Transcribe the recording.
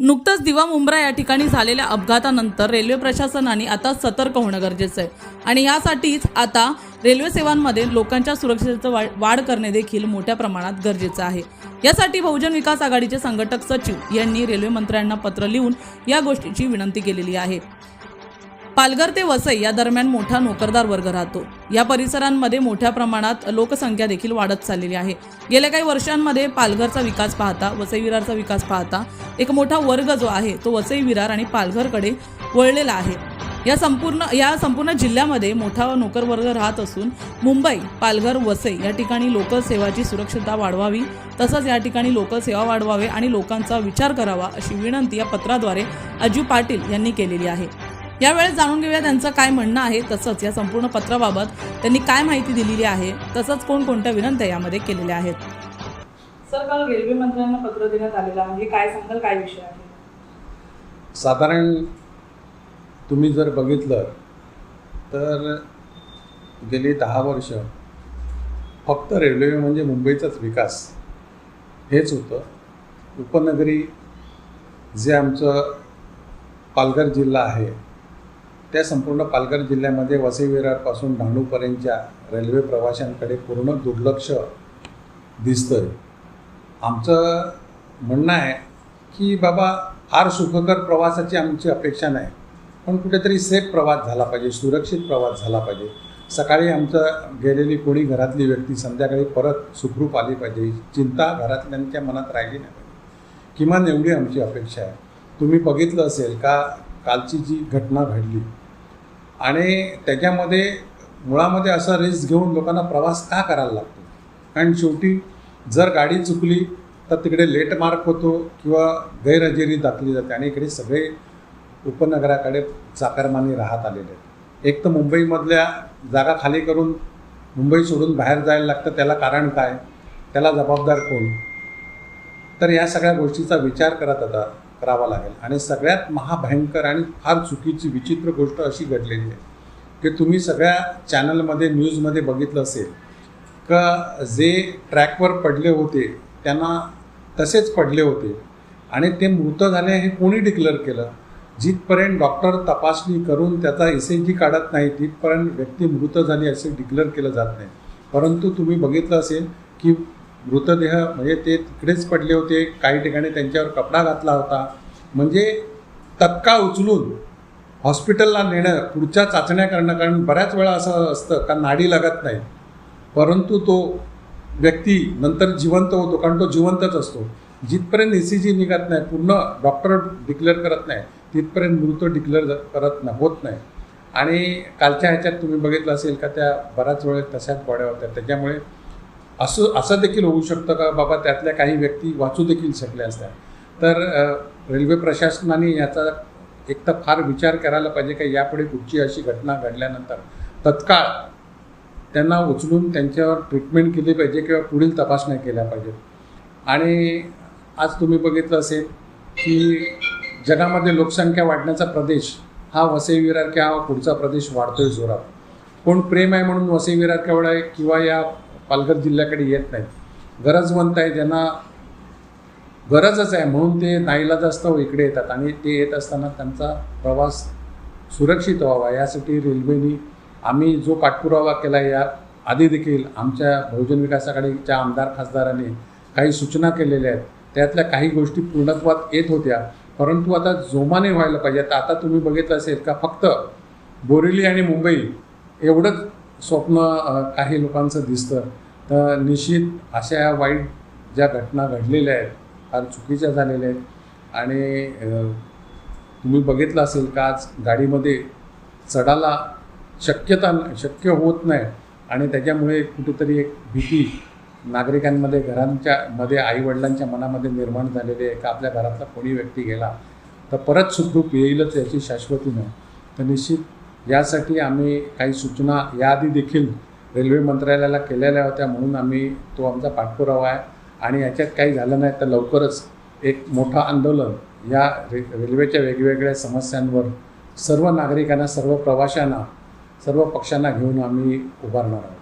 नुकतंच दिवा मुंब्रा या ठिकाणी झालेल्या अपघातानंतर रेल्वे प्रशासनाने आता सतर्क होणं गरजेचं आहे. आणि यासाठीच आता रेल्वे सेवांमध्ये लोकांच्या सुरक्षेचं वा- वाढ करणे देखील मोठ्या प्रमाणात गरजेचं आहे. यासाठी बहुजन विकास आघाडीचे संघटक सचिव यांनी रेल्वे मंत्र्यांना पत्र लिहून या गोष्टीची विनंती केलेली आहे. पालघर ते वसई या दरम्यान मोठा नोकरदार वर्ग राहतो. या परिसरांमध्ये मोठ्या प्रमाणात लोकसंख्या देखील वाढत चाललेली आहे. गेल्या काही वर्षांमध्ये पालघरचा विकास पाहता वसई विरारचा विकास पाहता एक मोठा वर्ग जो आहे तो वसई विरार आणि पालघरकडे वळलेला आहे. या संपूर्ण या संपूर्ण जिल्ह्यामध्ये मोठा नोकर वर्ग राहत असून मुंबई पालघर वसई या ठिकाणी लोकसेवाची सुरक्षितता वाढवावी तसंच या ठिकाणी लोकसेवा वाढवावे आणि लोकांचा विचार करावा अशी विनंती या पत्राद्वारे अजू पाटील यांनी केलेली आहे. यावेळेस जाणून घेऊया त्यांचं काय म्हणणं आहे तसंच या संपूर्ण पत्राबाबत. त्यांनी काय माहिती दिलेली आहे? तसंच कोणकोणत्या विनंत्या यामध्ये केलेल्या आहेत? सर काल रेल्वे मंत्र्यांना पत्र देण्यात आलेलं आहे. काय सांगाल? काय विषय आहे? साधारण तुम्ही जर बघितलं तर गेली दहा वर्ष फक्त रेल्वे म्हणजे मुंबईचाच विकास. हेच होतं. उपनगरी जे आमचं पालघर जिल्हा आहे त्या संपूर्ण पालघर जिल्ह्यामध्ये वसई विरारपासून डहाणूपर्यंतच्या रेल्वे प्रवाशांकडे पूर्ण दुर्लक्ष दिसतं आहे आमचं म्हणणं आहे की बाबा फार सुखकर प्रवासाची आमची अपेक्षा नाही पण कुठेतरी सेफ प्रवास झाला पाहिजे सुरक्षित प्रवास झाला पाहिजे. सकाळी आमचं गेलेली कोणी घरातली व्यक्ती संध्याकाळी परत सुखरूप आली पाहिजे चिंता घरातल्यांच्या मनात राहिली नाही पाहिजे. किमान एवढी आमची अपेक्षा आहे. तुम्ही बघितलं असेल का कालची जी घटना घडली आणि त्याच्यामध्ये मुळामध्ये असा रिस्क घेऊन लोकांना प्रवास का करायला लागतो? कारण शेवटी जर गाडी चुकली तर तिकडे लेट मार्क होतो किंवा गैरहजेरी दाखली जाते आणि इकडे सगळे उपनगराकडे चाकरमानी राहत आलेले आहेत. एक तर मुंबईमधल्या जागा खाली करून मुंबई सोडून बाहेर जायला लागतं त्याला कारण काय? त्याला जबाबदार कोण? तर या सगळ्या गोष्टीचा विचार करत आता करावा लागेल. आणि सगळ्यात महाभयंकर आणि फार चुकीची विचित्र गोष्ट अशी घडलेली आहे की तुम्ही सगळ्या चॅनलमध्ये न्यूजमध्ये बघितलं असेल का जे ट्रॅकवर पडले होते त्यांना तसेच पडले होते. आणि ते मृत झाले हे कोणी डिक्लेअर केलं? जिथपर्यंत डॉक्टर तपासणी करून त्याचा एस एन जी काढत नाही तिथपर्यंत व्यक्ती मृत झाली असे डिक्लेअर केलं जात नाही. परंतु तुम्ही बघितलं असेल की मृतदेह म्हणजे ते तिकडेच पडले होते काही ठिकाणी त्यांच्यावर कपडा घातला होता. म्हणजे तत्का उचलून हॉस्पिटलला नेणं पुढच्या चाचण्या करणं कारण बऱ्याच वेळा असं असतं का नाडी लागत नाही. परंतु तो व्यक्ती नंतर जिवंत होतो कारण तो जिवंतच असतो. जिथपर्यंत ई सी जी निघत नाही पूर्ण डॉक्टर डिक्लेअर करत नाही तिथपर्यंत मृत डिक्लेअर करत नाही होत नाही. आणि कालच्या ह्याच्यात तुम्ही बघितलं असेल का त्या बऱ्याच वेळेस तशाच बॉड्या होत्या. त्याच्यामुळे असं असं देखील होऊ शकतं का? बाबा त्यातल्या काही व्यक्ती वाचू देखील शकल्या असत्या. तर रेल्वे प्रशासनाने याचा एक तर फार विचार करायला पाहिजे का? यापुढे कुठची अशी घटना घडल्यानंतर तत्काळ त्यांना उचलून त्यांच्यावर ट्रीटमेंट केली पाहिजे किंवा पुढील तपासण्या केल्या पाहिजेत. आणि आज तुम्ही बघितलं असेल की जगामध्ये लोकसंख्या वाढण्याचा प्रदेश हा वसई विरार किंवा हा पुढचा प्रदेश वाढतोय जोरात. कोण प्रेम आहे म्हणून वसई विरार केवळ आहे किंवा या पालघर जिल्ह्याकडे येत नाहीत. गरजवंत आहे ज्यांना गरजच आहे. म्हणून ते नाईलाज असतं इकडे येतात आणि ते येत असताना त्यांचा प्रवास सुरक्षित व्हावा. यासाठी रेल्वेनी आम्ही जो पाठपुरावा केला या आधी देखील आमच्या बहुजन विकास आघाडीच्या आमदार खासदारांनी काही सूचना केलेल्या आहेत. त्यातल्या काही गोष्टी पूर्णत्वात येत होत्या. परंतु आता जोमाने व्हायला पाहिजे आता आता तुम्ही बघितलं असेल का फक्त बोरेली आणि मुंबई एवढंच स्वप्न काही लोकांचं दिसतं. तर निश्चित अशा या वाईट ज्या घटना घडलेल्या आहेत फार चुकीच्या झालेल्या आहेत. आणि तुम्ही बघितलं असेल का आज गाडीमध्ये चढायला शक्यता शक्य होत नाही. आणि त्याच्यामुळे कुठेतरी एक भीती नागरिकांमध्ये घरांच्या मध्ये आईवडिलांच्या मनामध्ये निर्माण झालेली आहे का आपल्या घरातला कोणी व्यक्ती गेला तर परत सुखरूप येईलच याची शाश्वती नाही. तर निश्चित यासाठी आम्ही काही सूचना याआधी देखील रेल्वे मंत्रालयाला केलेल्या होत्या म्हणून आम्ही तो आमचा पाठपुरावा आहे. आणि याच्यात काही झालं नाही तर लवकरच एक मोठं आंदोलन या रे रेल्वेच्या वेगवेगळ्या समस्यांवर सर्व नागरिकांना सर्व प्रवाशांना सर्व पक्षांना घेऊन आम्ही उभारणार आहोत.